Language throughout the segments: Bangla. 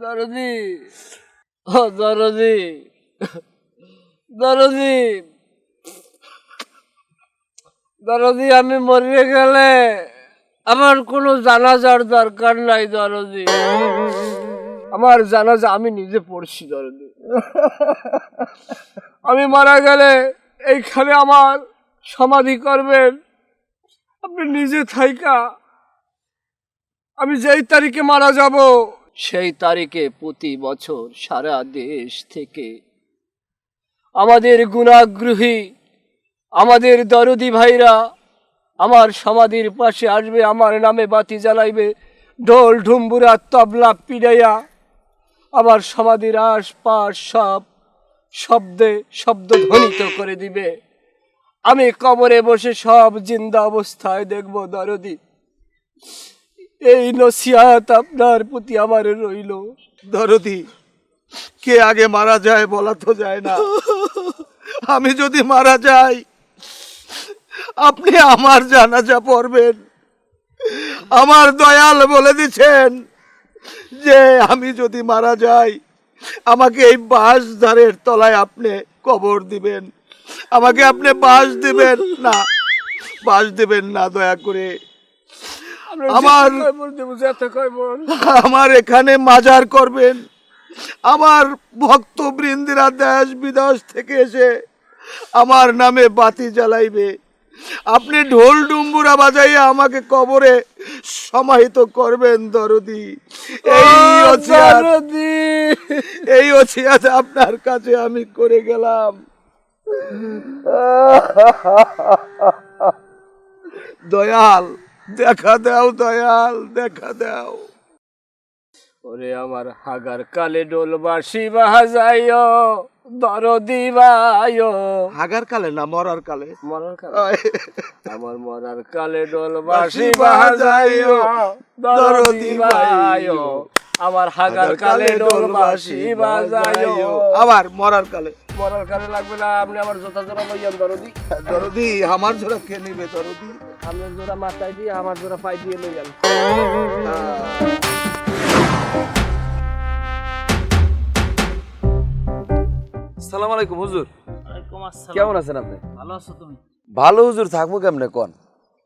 দারুণী ও দারুণী দারুণী দরদি, আমি মরিয়ে গেলে আমার কোনো জানাজার দরকার নাই দরদি। আমার জানাজা আমি নিজে পড়ছি দরদি। আমি মারা গেলে এইখানে আমার সমাধি করবেন। আপনি নিজে থাইকা আমি যেই তারিখে মারা যাব। সেই তারিখে প্রতি বছর সারা দেশ থেকে আমাদের গুণাগ্রহী, আমাদের দরদি ভাইরা আমার সমাধির পাশে আসবে, আমার নামে বাতি জ্বালাইবে, ঢোল, ঢুম্বুরা, তবলা পিড়াইয়া আমার সমাধির আশপাশ সব শব্দে শব্দ ধ্বনিত করে দিবে। আমি কবরে বসে সব জিন্দা অবস্থায় দেখব দরদি। এই নসিহাত আপনার প্রতি আমার রইল। দরদি, কে আগে মারা যায় বলা তো যায় না। আমি যদি মারা যাই, আপনি আমার জানাজা পড়বেন। আমার দয়াল বলে দিছেন যে আমি যদি মারা যাই, আমাকে এই বাঁশ ধারের তলায় আপনি কবর দিবেন। আমাকে আপনি বাঁশ দিবেন না, বাঁশ দিবেন না দয়া করে। আমার- আমার এখানে মাজার করবেন। আমার ভক্তবৃন্দিরা দেশ বিদেশ থেকে এসে আমার নামে বাতি জ্বালাইবে। আপনি ঢোল ডুম্বুরা বাজাইয়া আমাকে কবরে সমাহিত করবেন দরদি। এই এই ওসিয়াত আপনার কাছে আমি করে গেলাম। দয়াল। দেখা দাও দয়াল দেখা দাও। ওরে আমার হাগার কালে ডোল বাসি বাজাইও দরদি বায়ো। হাগার কালে না মরার কালে? মরার কালে? আমার মরার কালে দরদি বায়ো। আমার হাগার কালে বাজাইও আবার মরার কালে? মরার কালে লাগবে না আপনি আমার জোতা জোড়া লইয়ান দরদি। দরদি আমার জোড়া কে নিবে দরদি? আপনার জোড়া মাথায় দিয়ে আমার জোড়া পাই দিয়ে লইয়ান সালাম আলাইকুম হুজুর। কেমন আছেন আপনি? ভালো আছো তুমি? ভালো হুজুর থাকব কেমনে কোন?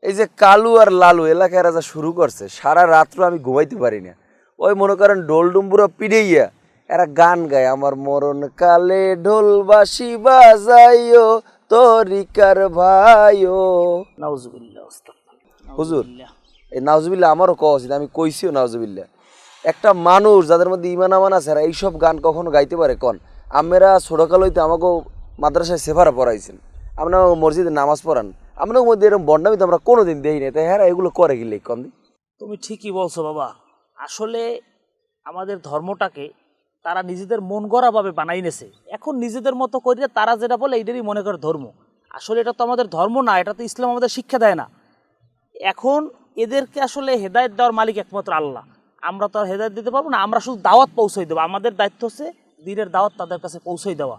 এই যে কালু আর লালু এলাকায় রাজা শুরু করছে সারা রাত্র আমি ঘুমাইতে পারি না। ওই মনে করেন ডোল ডুম্বুরা পিড়েইয়া এরা গান গায় আমার মরণ কালে ঢোল বাসি বাজাইও তরিকার ভাইও নাউজুবিল্লাহ হুজুর এই নাউজুবিল্লাহ আমারও কওয়া উচিত আমি কইছিও নাউজুবিল্লাহ। একটা মানুষ যাদের মধ্যে ইমান আমান আছে এইসব গান কখনো গাইতে পারে? কন আমরা ছোটকাল হইতে আমাকে মাদ্রাসায় সেফারা পড়াইছেন। আমরা মসজিদে নামাজ পড়ান। আমরা মধ্যে এরকম বন্ডামি তো আমরা কোনোদিন দেই না তাই হ্যাঁ এগুলো করে গেলে কন তুমি ঠিকই বলছো বাবা। আসলে আমাদের ধর্মটাকে তারা নিজেদের মন গড়াভাবে বানাই নেছে। এখন নিজেদের মতো করিয়া তারা যেটা বলে এইটারই মনে করে ধর্ম। আসলে এটা তো আমাদের ধর্ম না, এটা তো ইসলাম আমাদের শিক্ষা দেয় না। এখন এদেরকে আসলে হেদায়ত দেওয়ার মালিক একমাত্র আল্লাহ। আমরা তো আর হেদায়ত দিতে পারব না, আমরা শুধু দাওয়াত পৌঁছাই দেবো। আমাদের দায়িত্ব হচ্ছে দিনের দাওয়াত তাদের কাছে পৌঁছাই দেওয়া।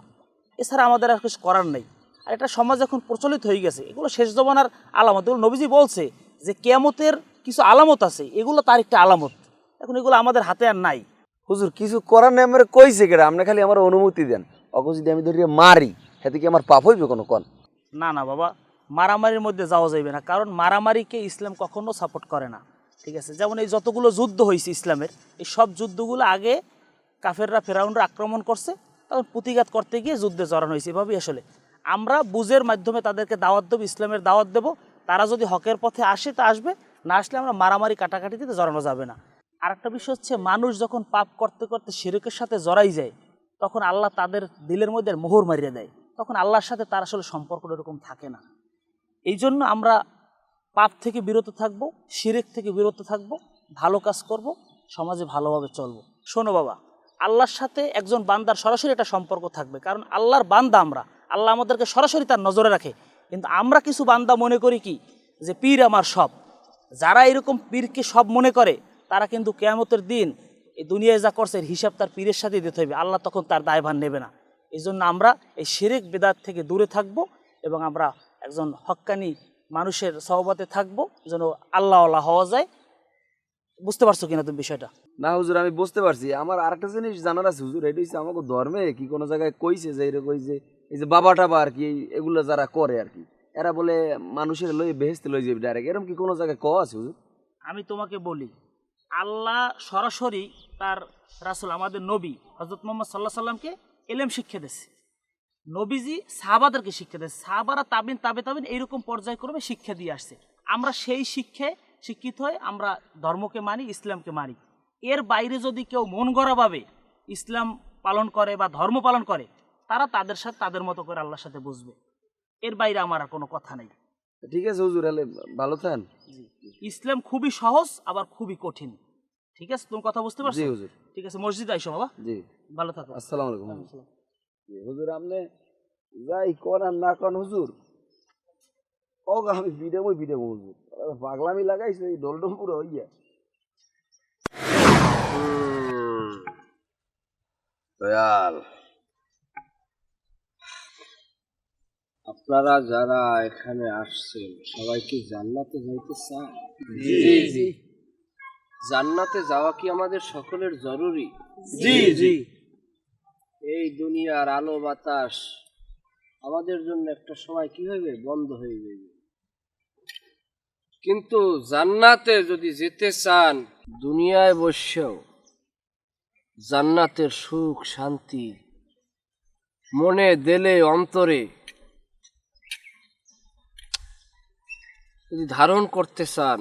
এছাড়া আমাদের আর কিছু করার নেই। আর এটা সমাজ এখন প্রচলিত হয়ে গেছে, এগুলো শেষ জমানার আলামত। এগুলো নবীজি বলছে যে, কেয়ামতের কিছু আলামত আছে, এগুলো তার একটা আলামত। এখন এগুলো আমাদের হাতে আর নাই। হুজুর, কিছু করার নেই, আমার কইছে কেডা? আপনি খালি আমার অনুমতি দেন। অগো যদি আমি ধরিয়ে মারি, হাতে কি আমার পাপ হইবে কোনো কন? না না বাবা, মারামারির মধ্যে যাওয়া যাইবে না, কারণ মারামারিকে ইসলাম কখনো সাপোর্ট করে না, ঠিক আছে? যেমন এই যতগুলো যুদ্ধ হয়েছে ইসলামের, এই সব যুদ্ধগুলো আগে কাফেররা ফেরাউনরা আক্রমণ করছে তখন প্রতিঘাত করতে গিয়ে যুদ্ধে জড়ানো হয়েছে এভাবেই আসলে। আমরা বুঝের মাধ্যমে তাদেরকে দাওয়াত দেবো, ইসলামের দাওয়াত দেবো, তারা যদি হকের পথে আসে তা আসবে, না আসলে আমরা মারামারি কাটাকাটিতে জড়ানো যাবে না। আরেকটা বিষয় হচ্ছে, মানুষ যখন পাপ করতে করতে শিরকের সাথে জড়াই যায়, তখন আল্লাহ তাদের দিলের মধ্যে মোহর মারিয়ে দেয়। তখন আল্লাহর সাথে তার আসলে সম্পর্ক এরকম থাকে না। এই জন্য আমরা পাপ থেকে বিরত থাকব, শিরেক থেকে বিরত থাকব, ভালো কাজ করব, সমাজে ভালোভাবে চলবো। শোনো বাবা, আল্লাহর সাথে একজন বান্দার সরাসরি একটা সম্পর্ক থাকবে। কারণ আল্লাহর বান্দা আমরা, আল্লাহ আমাদেরকে সরাসরি তার নজরে রাখে। কিন্তু আমরা কিছু বান্দা মনে করি কি? যে পীর আমার সব। যারা এরকম পীরকে সব মনে করে তারা কিন্তু কেয়ামতের দিন এই দুনিয়ায় যা করছে হিসাব তার পীরের সাথে দিতে হবে। আল্লাহ তখন তার দায়ভার নেবে না। এই জন্য আমরা এই শিরেক বেদাত থেকে দূরে থাকব এবং আমরা একজন হক্কানি মানুষের সহবাতে থাকব যেন আল্লাহ আল্লাহ হওয়া যায়। বুঝতে পারছ কিনা তুমি বিষয়টা? না হুজুর আমি বুঝতে পারছি। আমার আরেকটা জিনিস জানার আছে হুজুর এটা হচ্ছে আমাকে ধর্মে কি কোনো জায়গায় কইছে যে এরকম যে এই যে বাবা টাবা আর কি এগুলো যারা করে আর কি এরা বলে মানুষের লই বেহেস্তে লই যাবে ডাইরেক্ট এরকম কি কোনো জায়গায় ক আছে হুজুর? আমি তোমাকে বলি আল্লাহ সরাসরি তার রাসুল আমাদের নবী হজরত মোহাম্মদ সাল্লাহ সাল্লামকে এলেম শিক্ষা দিচ্ছে নবীজি সাহাবাদেরকে শিক্ষা দিচ্ছে সাহাবারা তাবিন তাবে তাবিন এইরকম পর্যায়ক্রমে শিক্ষা দিয়ে আসছে। আমরা সেই শিক্ষায় শিক্ষিত হয়ে আমরা ধর্মকে মানি ইসলামকে মানি। এর বাইরে যদি কেউ মন গড়াভাবে ইসলাম পালন করে বা ধর্ম পালন করে তারা তাদের সাথে তাদের মতো করে আল্লাহর সাথে বুঝবে এর বাইরে আমার আর কোনো কথা নেই। ঠিক আছে হুজুর ভালো থান ইসলাম খুবই সহজ আবার খুবই কঠিন। ঠিক আছে? তুমি কথা বুঝতে জি পারছ? হুজুর। ঠিক আছে মসজিদ আইসো বাবা। জি। ভালো থাকো। আসসালামু আলাইকুম। জি, হুজুর আপনি যাই কর আর না কন হুজুর। ও আমি ভিডিও বই ভিডিও হুজুর পাগলামি লাগাইছে এই ডলডম পুরো হইয়া। দয়াল। আপনারা যারা এখানে আসছেন সবাই কি জান্নাতে যাইতে চান? জি জি। জান্নাতে যাওয়া কি আমাদের সকলের জরুরি? জি জি এই দুনিয়ার আলো বাতাস আমাদের জন্য একটা সময় কি হবে বন্ধ হয়ে যাবে। কিন্তু জান্নাতে যদি যেতে চান দুনিয়ায় বসেও জান্নাতের সুখ শান্তি মনে দেলে অন্তরে যদি ধারণ করতে চান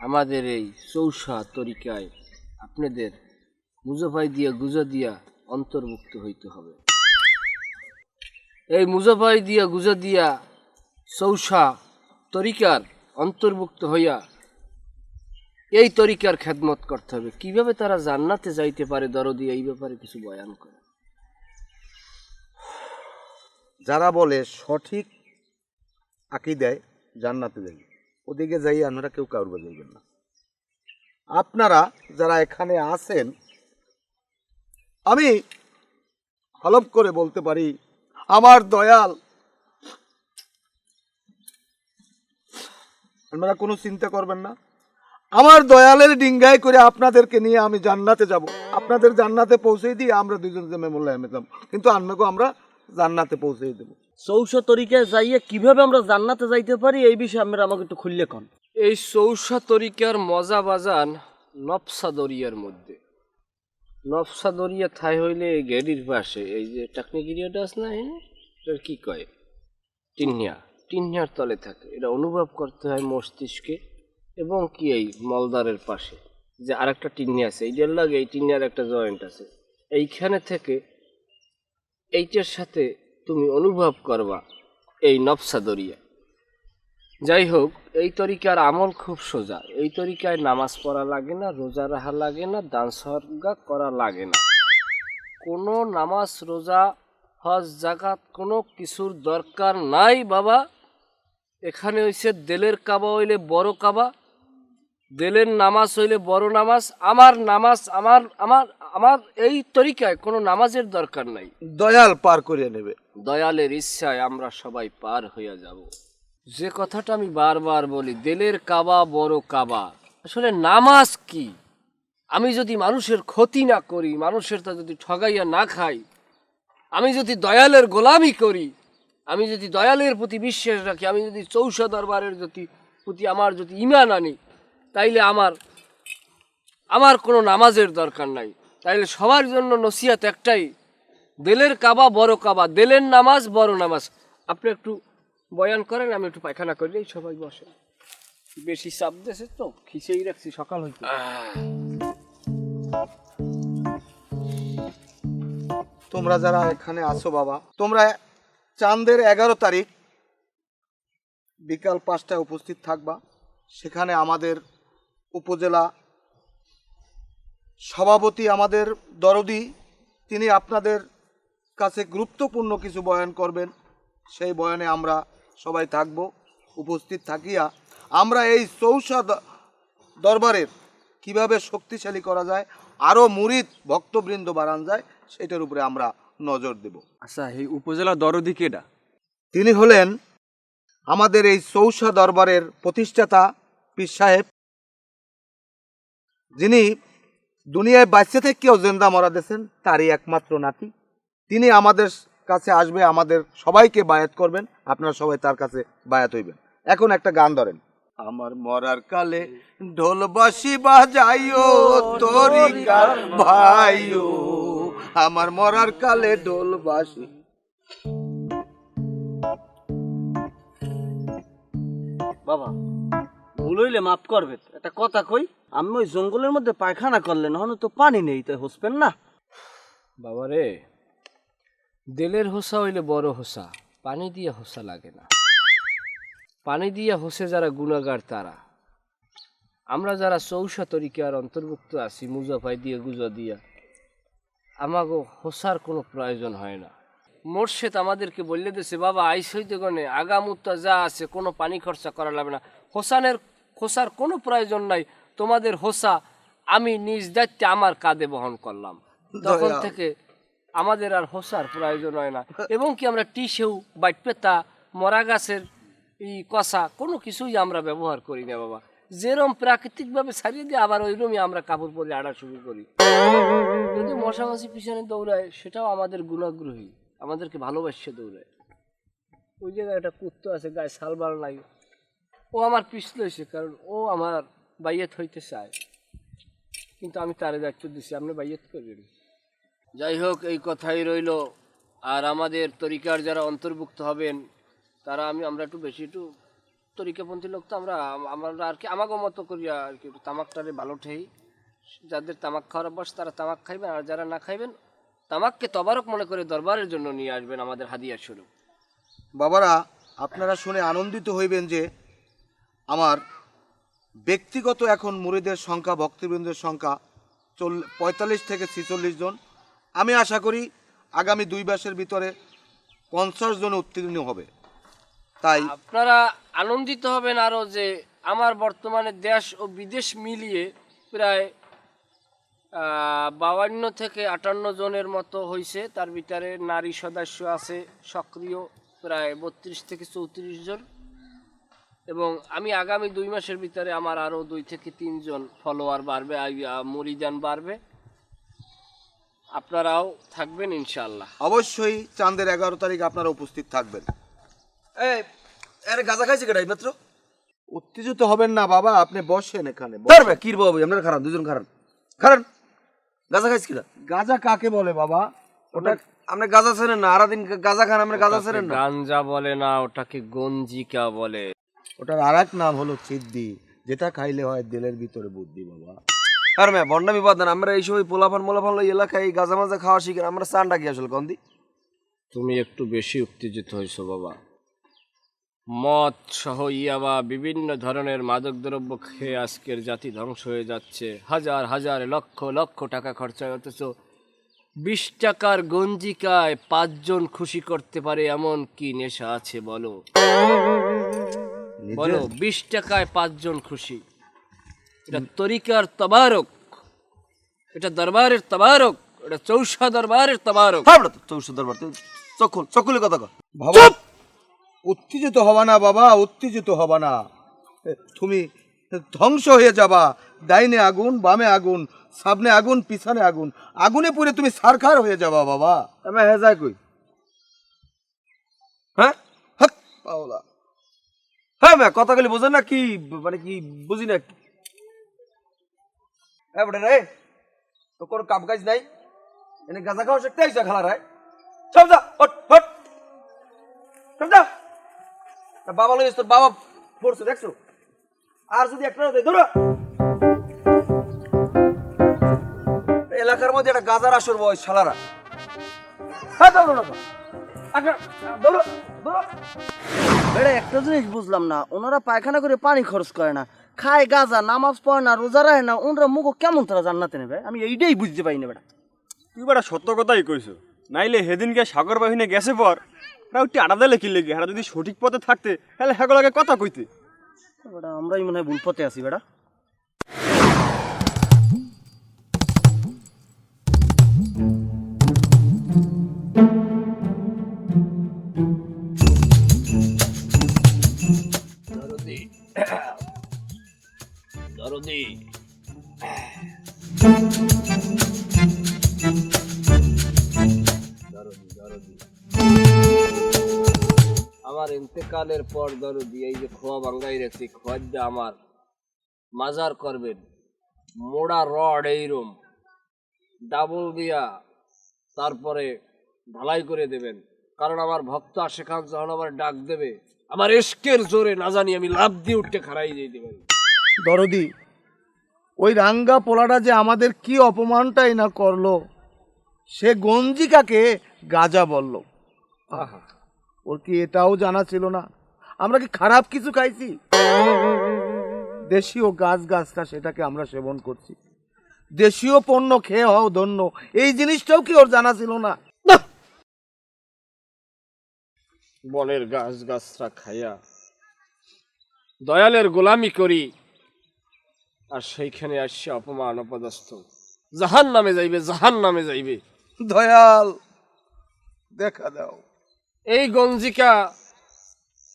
আমাদের এই চৌষা তরিকায় আপনাদের মুজফাই দিয়া গুজা দিয়া অন্তর্ভুক্ত হইতে হবে। এই মুজফাই দিয়া গুজা দিয়া চৌষা তরিকার অন্তর্ভুক্ত হইয়া এই তরিকার খেদমত করতে হবে। কীভাবে তারা জান্নাতে যাইতে পারে? দরদি, এই ব্যাপারে কিছু বয়ান করে যারা বলে সঠিক আঁকি দেয় জান্নাতে যাই ওদিকে যাই আপনারা কেউ কাউর যাইবেন না। আপনারা যারা এখানে আছেন, আমি হলপ করে বলতে পারি, আমার দয়াল। আপনারা কোনো চিন্তা করবেন না। আমার দয়ালের ডিঙ্গায় করে আপনাদেরকে নিয়ে আমি জান্নাতে যাব। আপনাদের জান্নাতে পৌঁছে দিয়ে আমরা দুজন জমে মোল্লা এমেতাম কিন্তু আনমেকেও আমরা জান্নাতে পৌঁছে দেবো। চৌষা তরিকায় যাইয়ে কীভাবে আমরা জান্নাতে যাইতে পারি, এই বিষয়ে আমরা আমাকে একটু খুললে কন। এই চৌষা তরিকার মজা বাজান নফসা দরিয়ার মধ্যে। নফসা দরিয়া থাই হইলে গেরির পাশে, এই যে টাকনি গিরিয়াটা আছে না? এটার কি কয়? টিনিয়া টিনিয়ার তলে থাকে। এটা অনুভব করতে হয় মস্তিষ্কে। এবং কি এই মলদারের পাশে? যে আরেকটা টিন্নি আছে। এইটার লাগে এই টিনিয়ার একটা জয়েন্ট আছে। এইখানে থেকে এইটার সাথে তুমি অনুভব করবা এই নফসা দরিয়া। যাই হোক এই তরিকার আমল খুব সোজা। এই তরিকায় নামাজ পড়া লাগে না, রোজা রাহা লাগে না, দান সরগা করা লাগে না। কোনো নামাজ, রোজা, হজ জাকাত কোনো কিছুর দরকার নাই বাবা। এখানে হইছে দেলের কাবা হইলে বড় কাবা, দেলের নামাজ হইলে বড় নামাজ, আমার নামাজ, আমার আমার আমার এই তরিকায় কোনো নামাজের দরকার নাই। দয়াল পার করে নেবে। দয়ালের ইচ্ছায় আমরা সবাই পার হইয়া যাব। যে কথাটা আমি বারবার বলি, দেলের কাবা বড় কাবা। আসলে নামাজ কি? আমি যদি মানুষের ক্ষতি না করি মানুষের তা যদি ঠগাইয়া না খাই, আমি যদি দয়ালের গোলামি করি, আমি যদি দয়ালের প্রতি বিশ্বাস রাখি, আমি যদি চৌষা দরবারের যদি প্রতি আমার যদি ইমান আনি, তাইলে আমার আমার কোনো নামাজের দরকার নাই। তাইলে সবার জন্য নসিহাত একটাই দেলের কাবা বড় কাবা দেলের নামাজ বড় নামাজ। আপনি একটু বয়ান করেন আমি একটু পায়খানা করলেই সবাই বসে। বেশি চাপ দেশে তো খিচেই রাখছি সকাল হইতে। তোমরা যারা এখানে আসো বাবা তোমরা চাঁদের এগারো তারিখ বিকাল পাঁচটায় উপস্থিত থাকবা। সেখানে আমাদের উপজেলা সভাপতি আমাদের দরদি তিনি আপনাদের কাছে গুরুত্বপূর্ণ কিছু বয়ান করবেন। সেই বয়ানে আমরা সবাই থাকব উপস্থিত থাকিয়া। আমরা এই চৌষা দরবারের কীভাবে শক্তিশালী করা যায় আরও মুরিদ ভক্তবৃন্দ বাড়ান যায় সেটার উপরে আমরা নজর দেব। আচ্ছা এই উপজেলা দরদি কেডা? তিনি হলেন আমাদের এই চৌষা দরবারের প্রতিষ্ঠাতা পীর সাহেব। যিনি দুনিয়ায় বাঁচতে থেকেও জেন্দা মরা দিয়েছেন তারই একমাত্র নাতি। তিনি আমাদের কাছে আসবে আমাদের সবাইকে বায়াত করবেন আপনারা সবাই তার কাছে বায়াত হইবেন। এখন একটা গান ধরেন। আমার মরার কালে ঢোলবাসি বাজাইও তরিকার ভাইও। আমার মরার কালে ঢোলবাসি বাবা ভুল হইলে মাফ করবেন একটা কথা কই আমি ওই জঙ্গলের মধ্যে পায়খানা করলেন হন তো পানি নেই তাই হসবেন না? বাবারে দেলের হোসা হইলে বড় হোসা পানি দিয়ে হোসা লাগে না। পানি দিয়ে হোসে যারা গুণাগার তারা। আমরা যারা চৌষা তরিকার অন্তর্ভুক্ত আছি মুজাফাই দিয়ে গুজা দিয়া আমাগো হোসার কোনো প্রয়োজন হয় না। মোর্শেদ আমাদেরকে বললে দিছে বাবা আইস হইতে গনে আগামুত্তা যা আছে কোনো পানি খরচা করা লাগবে না। হোসানের হোসার কোনো প্রয়োজন নাই। তোমাদের হোসা আমি নিজ দায়িত্বে আমার কাঁধে বহন করলাম। তখন থেকে আমাদের আর হোসার প্রয়োজন হয় না। এবং কি আমরা টিসেউ বাইটপেতা মরা গাছের এই কষা, কোনো কিছুই আমরা ব্যবহার করি না বাবা। যেরম প্রাকৃতিকভাবে সারিয়ে দিয়ে আবার ওইরকমই আমরা কাপড় পরে আড়া শুরু করি। যদি মশামাছি পিছনে দৌড়ায়, সেটাও আমাদের গুণাগ্রহী, আমাদেরকে ভালোবাসছে দৌড়ায়। ওই জায়গায় একটা কুত্তো আছে, গায়ে সালবার নাই। ও আমার পিছলে হয়েছে, কারণ ও আমার বাইয়েত হইতে চায়। কিন্তু আমি তারে দায়িত্ব দিছি, আপনি বাইয়েত করবেন? যাই হোক এই কথাই রইল। আর আমাদের তরিকার যারা অন্তর্ভুক্ত হবেন, তারা আমি, আমরা একটু বেশি একটু তরিকাপন্থী লোক তো আমরা আমরা আর কি আমাকে মতো করি আর কি তামাকটারে ভালো ঠেই। যাদের তামাক খাওয়ার অভ্যাস, তারা তামাক খাইবেন, আর যারা না খাইবেন, তামাককে তবারক মনে করে দরবারের জন্য নিয়ে আসবেন আমাদের হাদিয়া স্বরূপ। বাবারা, আপনারা শুনে আনন্দিত হইবেন যে আমার ব্যক্তিগত এখন মুরিদের সংখ্যা, ভক্তবৃন্দের সংখ্যা চল, পঁয়তাল্লিশ থেকে ছেচল্লিশ জন। আমি আশা করি আগামী দুই মাসের ভিতরে পঞ্চাশ জন উত্তীর্ণ হবে। তাই আপনারা আনন্দিত হবেন আরও যে আমার বর্তমানে দেশ ও বিদেশ মিলিয়ে প্রায় বাউান্ন থেকে আটান্ন জনের মতো হয়েছে তার ভিতরে নারী সদস্য আছে, সক্রিয় প্রায় বত্রিশ থেকে চৌত্রিশ জন। এবং আমি আগামী দুই মাসের ভিতরে আমার আরও দুই থেকে তিনজন ফলোয়ার বাড়বে মরিদান বাড়বে। আপনারাও থাকবেন ইনশাআল্লাহ। অবশ্যই চাঁদের এগারো তারিখ আপনারা উপস্থিত থাকবেন। এই আরে গাঁজা খাইছে কেডা মাত্র? উত্তেজিত হবেন না বাবা আপনি বসেন এখানে পারবে কি বাবু খারাপ দুজন খারাপ। খারাপ গাঁজা খাইছে কিনা গাঁজা কাকে বলে বাবা? ওটা আপনি গাঁজা ছেড়েন না আরাদিন গাঁজা খান আমরা গাঁজা ছেড়েন না। গাঞ্জা বলে না ওটাকে গঞ্জিকা বলে। ওটার আর এক নাম হলো সিদ্ধি যেটা খাইলে হয় দিলের ভিতরে বুদ্ধি বাবা। আর ম্যা বন্ডা বিপদ না আমরা এই সময় পোলাফান মোলাফান লই এলাকায় এই গাঁজা মাজা খাওয়া শিখেন আমরা চানটা কি আসলে কন্দি তুমি একটু বেশি উত্তেজিত হয়েছো বাবা। মদ সহ ইয়াবা বিভিন্ন ধরনের মাদকদ্রব্য খেয়ে আজকের জাতি ধ্বংস হয়ে যাচ্ছে। হাজার হাজার লক্ষ লক্ষ টাকা খরচা হয়, অথচ বিশ টাকার গঞ্জিকায় পাঁচজন খুশি করতে পারে এমন কি নেশা আছে বলো? বলো বিশ টাকায় পাঁচজন খুশি। এটা তরিকার তবারক এটা দরবারের তবারক এটা চৌষা দরবারের তবারক। হ্যাঁ চৌষো দরবার চকুল চকুলে কথা কর। বাবা উত্তেজিত হবা না বাবা উত্তেজিত হবা না। তুমি ধ্বংস হয়ে যাবা। ডাইনে আগুন বামে আগুন সামনে আগুন পিছনে আগুন। আগুনে পুড়ে তুমি সারখার হয়ে যাবা বাবা। আমি হ্যাঁ যাই কই? হ্যাঁ? হাত পাওলা হ্যাঁ ম্যা কথা বলি বোঝেন না কি মানে কি বুঝি না রে, তো কোনো নাই। এনে গাঁজা খাওয়া শিখতে আইসা রায় যা হট হট যা। তা বাবা তোর বাবা পড়ছে, দেখছ? আর যদি একটা ধরো। এলাকার মধ্যে একটা গাজার আসর বয়স শালারা। হ্যাঁ দাও না বেড়ে, একটা জিনিস বুঝলাম না, ওনারা পায়খানা করে পানি খরচ করে না। খায় গাজা নামাজ পড়ে না রোজা রায় না ওনরা মুখ কেমন তারা জান্নাতে নেবে? আমি এইটাই বুঝতে পারি না বেটা। তুই বেটা সত্য কথাই কইছো। নাইলে সেদিনকে সাগর বাহিনী গেছে পর ওরা একটু আড়া দিলে কি লেগে? যদি সঠিক পথে থাকতে তাহলে হেগুলাকে কথা কইতে। বেটা আমরাই মনে হয় ভুল পথে আছি বেটা। ইন্তেকালের পর দরদি এই যে খোয়া বাঙ্গাই রেখেছি খোয়ার দিয়ে আমার। মাজার করবেন। মোড়া রড এইরম। ডাবল দিয়া তারপরে ঢালাই করে দেবেন। কারণ আমার ভক্ত আশেখান যখন আমার ডাক দেবে, আমার এস্কের জোরে না জানি আমি লাভ দিয়ে উঠতে খারাই দিয়ে দেবেন। দরদি, ওই রাঙ্গা পোলাটা যে আমাদের কি অপমানটাই না করল, সে গঞ্জিকাকে গাজা বলল। ওর কি এটাও জানা ছিল না? আমরা কি খারাপ কিছু খাইছি? দেশীয় গাছ গাছটা সেটাকে আমরা সেবন করছি। দেশীয় পণ্য খেয়ে হও ধন্য। এই জিনিসটাও কি ওর জানা ছিল না? বনের গাছ গাছরা খাইয়া দয়ালের গোলামি করি আর সেইখানে আসছে অপমান অপদস্থ। জাহান নামে যাইবে জাহান নামে যাইবে। দয়াল দেখা দাও। এই গঞ্জিকা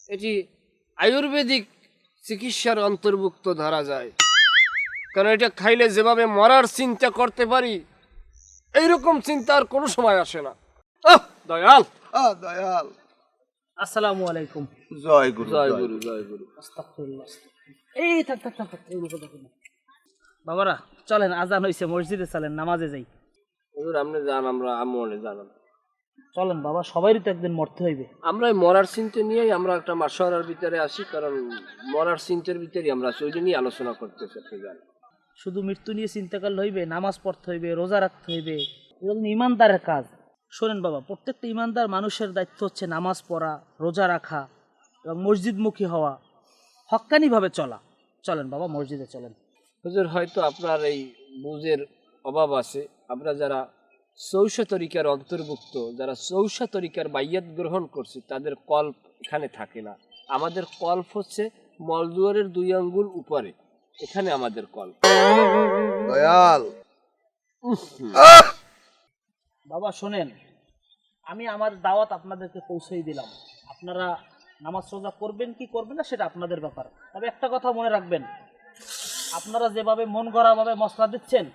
এটি আয়ুর্বেদিক চিকিৎসার অন্তর্ভুক্ত ধরা যায়। কারণ এটা খাইলে যেভাবে মরার চিন্তা করতে পারি এইরকম চিন্তা আর কোনো সময় আসে না। দয়াল। দয়াল। আসসালামু আলাইকুম। জয় গুরু জয় গুরু জয় গুরু। এই থাক থাক থাক বাবারা চলেন আজান হইছে মসজিদে চলেন নামাজে যাই। হুজুর আপনি যান আমরা আমলে জানান চলেন বাবা সবারই তো একদিন মরতে হইবে। আমরা মরার চিন্তা নিয়েই আমরা একটা মাসোয়ারার ভিতরে আসি কারণ মরার চিন্তার ভিতরেই আমরা আছি ওইটা নিয়ে আলোচনা করতে জান। শুধু মৃত্যু নিয়ে চিন্তা করলে হইবে নামাজ পড়তে হইবে রোজা রাখতে হইবে এগুলো ইমানদারের কাজ। শোনেন বাবা প্রত্যেকটা ইমানদার মানুষের দায়িত্ব হচ্ছে নামাজ পড়া রোজা রাখা এবং মসজিদমুখী হওয়া হক্কানিভাবে চলা। চলেন বাবা মসজিদে চলেন। হুজুর হয়তো আপনার এই বুঝের অভাব আছে। আমরা যারা চৌষা তরিকার অন্তর্ভুক্ত যারা চৌষা তরিকার বাইয়াত গ্রহণ করছি তাদের কল্প এখানে থাকে না। আমাদের কল্প হচ্ছে মলদুয়ারের দুই আঙ্গুল উপরে। এখানে আমাদের কল্প। দয়াল। বাবা শোনেন আমি আমার দাওয়াত আপনাদেরকে পৌঁছেই দিলাম। আপনারা নামাজ রোজা করবেন কি করবেন না সেটা আপনাদের ব্যাপার। তবে একটা কথা মনে রাখবেন আপনারা যেভাবে মন গড়াভাবে মশলা দিচ্ছেন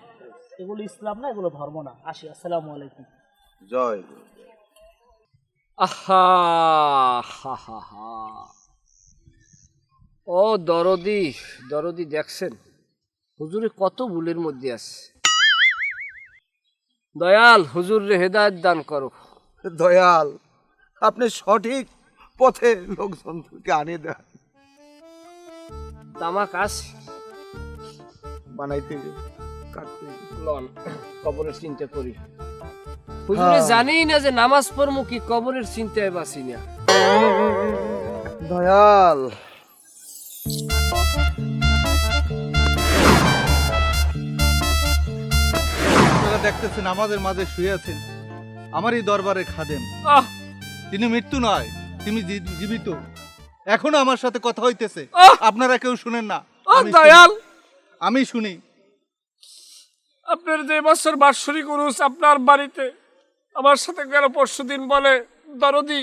এগুলো ইসলাম না এগুলো ধর্ম না। আসি আসসালামু আলাইকুম। জয়। আহা হা হা হা। ও দরদি দরদি দেখছেন? হুজুরে কত ভুলের মধ্যে আছে। দয়াল হুজুর রে হেদায়ত দান করো। দয়াল আপনি সঠিক পথে লোকজনকে আনে দেন। তামাক আছে। বানাইতে কাটতে। লন কবরের চিন্তা করি। হুজুরে জানেই না যে নামাজ পড়মু কি কবরের চিন্তায় বাঁচি না। দয়াল। দেখতেছেন আমাদের মাঝে শুয়ে আছেন। আমারই দরবারে খাদেম। আহ! তিনি মৃত্যু নয় তিনি জীবিত। এখনও আমার সাথে কথা হইতেছে। আপনারা কেউ শুনেন না। দয়াল! আমি শুনি। আপনার যে বছর বাৎসরিক উরুস আপনার বাড়িতে আমার সাথে গেল পরশু দিন বলে দরদি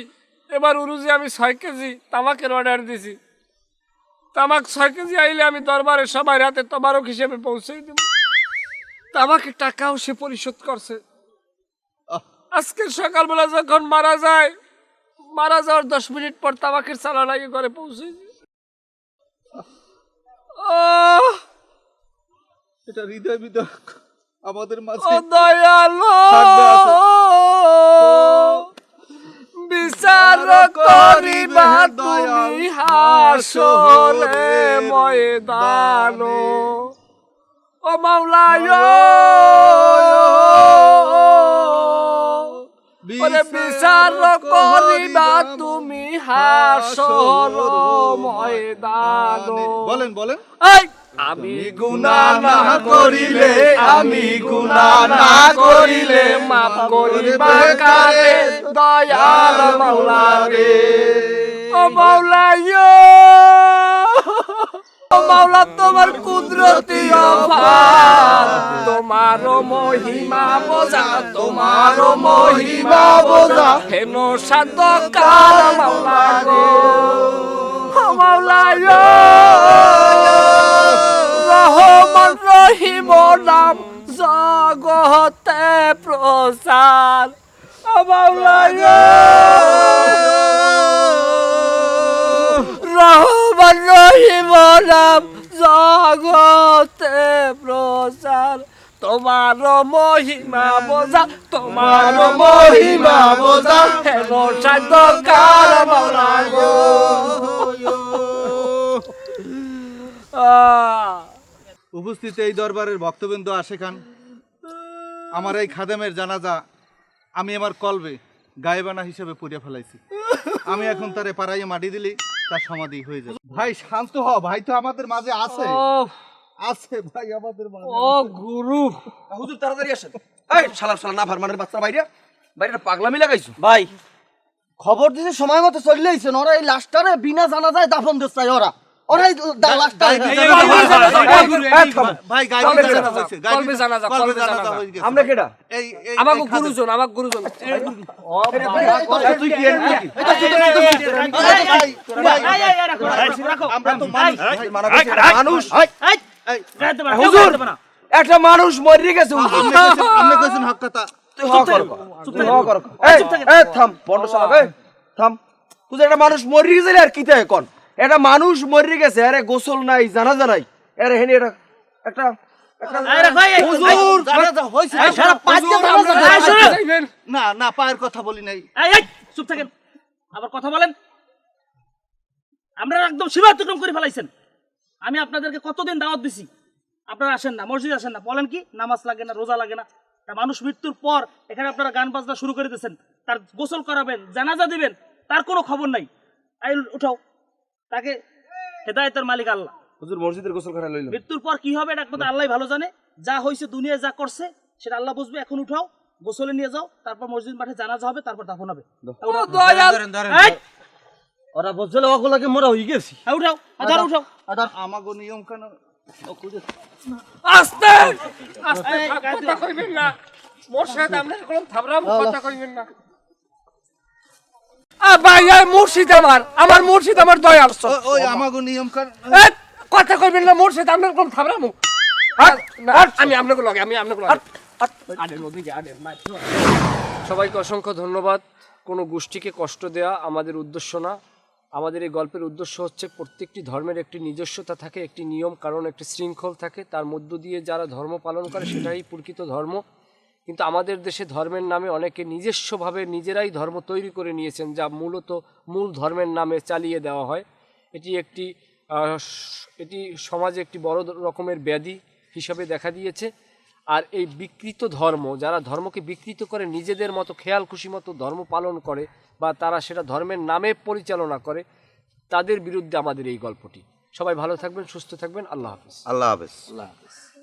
এবার উরুজে আমি ছয় কেজি তামাকের অর্ডার দিছি। তামাক ছয় কেজি আইলে আমি দরবারে সবাই রাতে তবারক হিসেবে পৌঁছে দেব। তামাকের টাকাও সে পরিশোধ করছে। আজকে সকালবেলা যখন মারা যায় মারা যাওয়ার দশ মিনিট পর তামাকের চালা লাগে ঘরে পৌঁছে এটা হৃদয় বিদয় আমাদের মাঝে দয়ালো। বিচার করিবা তুমি হাসরে ময়দান। ও মাওলায় বিচার করিবা তুমি হাসর ময়দান। বলেন বলেন। এই! আমি গুনাহ না করিলে আমি গুনাহ না করিলে মাফ করিবা কারে? দয়াল মাওলা রে ও মাওলা ইয়ো মাওলা তোমার কুদরতি অফার তোমার মহিমা বোঝা তোমার মহিমা বোঝা। হেন সাদ কার মাওলা গো ও মাওলা ইয়ো রহিম নাম জগতে প্রসার রহমান রহিম নাম জগতে প্রসার তোমার মহিমা বোঝা তোমার মহিমা বোঝা কার মাওলা গো আহ উপস্থিত এই দরবারের ভক্তবৃন্দ আসে খান আমার এই খাদেমের জানাজা আমি আমার কলবে গায়েবানা হিসেবে পুড়ে ফেলাইছি। আমি এখন তারে পাড়াইয়ে মাটি দিলি তার সমাধি হয়ে যাবে। ভাই শান্ত হ ভাই তো আমাদের মাঝে আছে। আছে ভাই আমাদের মাঝে ও গুরু। হুজুর তাড়াতাড়ি আসেন। এই শালা শালা না ফারমানের বাচ্চা বাইরে। বাইরে পাগলামি লাগাইছো। ভাই খবর দিছে সময় মতো চলে আইছেন ওরা এই লাশটারে বিনা জানা যায় দাফন দিচ্ছে ওরা। ভাই। হয়ে। আমরা কেডা আমাকে গুরুজন আমাকে গুরুজন তুই কি আমরা তো মানুষ হুজুর হুজুর একটা মানুষ মরে গেছে আপনি কইছেন- হক কথা তুই কর তুই কর এই থাম বন্ধ শালা এই থাম তুই একটা মানুষ মরে গেছে আর কিতে কোন একটা মানুষ মরে গেছে আরে গোসল নাই জানাজা নাই। আরে হেনি এটা একটা একটা হুজুর জানাজা হইছে না না পায়ের কথা বলি নাই। চুপ থাকেন। আবার কথা বলেন। আপনারা একদম সীমা অতিক্রম করে ফেলাইছেন। আমি আপনাদেরকে কতদিন দাওয়াত দিছি? আপনারা আসেন না মসজিদ আসেন না। বলেন কি নামাজ লাগে না রোজা লাগে না। তা মানুষ মৃত্যুর পর এখানে আপনারা গান বাজনা শুরু করে দিয়েছেন। তার গোসল করাবেন জানাজা দিবেন তার কোনো খবর নাই। আই উঠাও। তাকে হেদায়েতের মালিক আল্লাহ। হুজুর মসজিদের গোসল করা লইল মৃত্যুর পর কি হবে? এটা একমাত্র আল্লাহ ভালো জানে। যা হয়েছে দুনিয়ায় যা করছে সেটা আল্লাহ বুঝবে। এখন উঠাও গোসলে নিয়ে যাও তারপর মসজিদ মাঠে জানাজা হবে তারপর দাফন হবে। ওরা বলছিল ওগুলোকে মোরা হয়ে গেছি? এই উঠাও। আধার উঠাও। আমাগো নিয়ম কেন আস্তে! আস্তে কথা কইবেন না। মোর সাথে আপনার কোনো থাবরাম কথা কইবেন না। ভাই এই মুর্শিদ আমার আমার মুর্শিদ আমার দয়াল ওই আমাগো নিয়ম কেন কথা কইবেন না মোর আপনার কোনো থাবরাম আমি আপনাকে লগে আমি আপনাকে লগে। আরে ওদিকে আরে মার। সবাইকে অসংখ্য ধন্যবাদ। কোনো গোষ্ঠীকে কষ্ট দেয়া আমাদের উদ্দেশ্য না। আমাদের এই গল্পের উদ্দেশ্য হচ্ছে প্রত্যেকটি ধর্মের একটি নিজস্বতা থাকে একটি নিয়ম কারণ একটি শৃঙ্খল থাকে। তার মধ্য দিয়ে যারা ধর্ম পালন করে সেটাই প্রকৃত ধর্ম। কিন্তু আমাদের দেশে ধর্মের নামে অনেকে নিজস্বভাবে নিজেরাই ধর্ম তৈরি করে নিয়েছেন যা মূলত মূল ধর্মের নামে চালিয়ে দেওয়া হয়। এটি একটি এটি সমাজে একটি বড় রকমের ব্যাধি হিসাবে দেখা দিয়েছে। আর এই বিকৃত ধর্ম যারা ধর্মকে বিকৃত করে নিজেদের মতো খেয়াল খুশি মতো ধর্ম পালন করে বা তারা সেটা ধর্মের নামে পরিচালনা করে তাদের বিরুদ্ধে আমাদের এই গল্পটি। সবাই ভালো থাকবেন সুস্থ থাকবেন। আল্লাহ হাফিজ। আল্লাহ হাফেজ। আল্লাহ হাফিজ।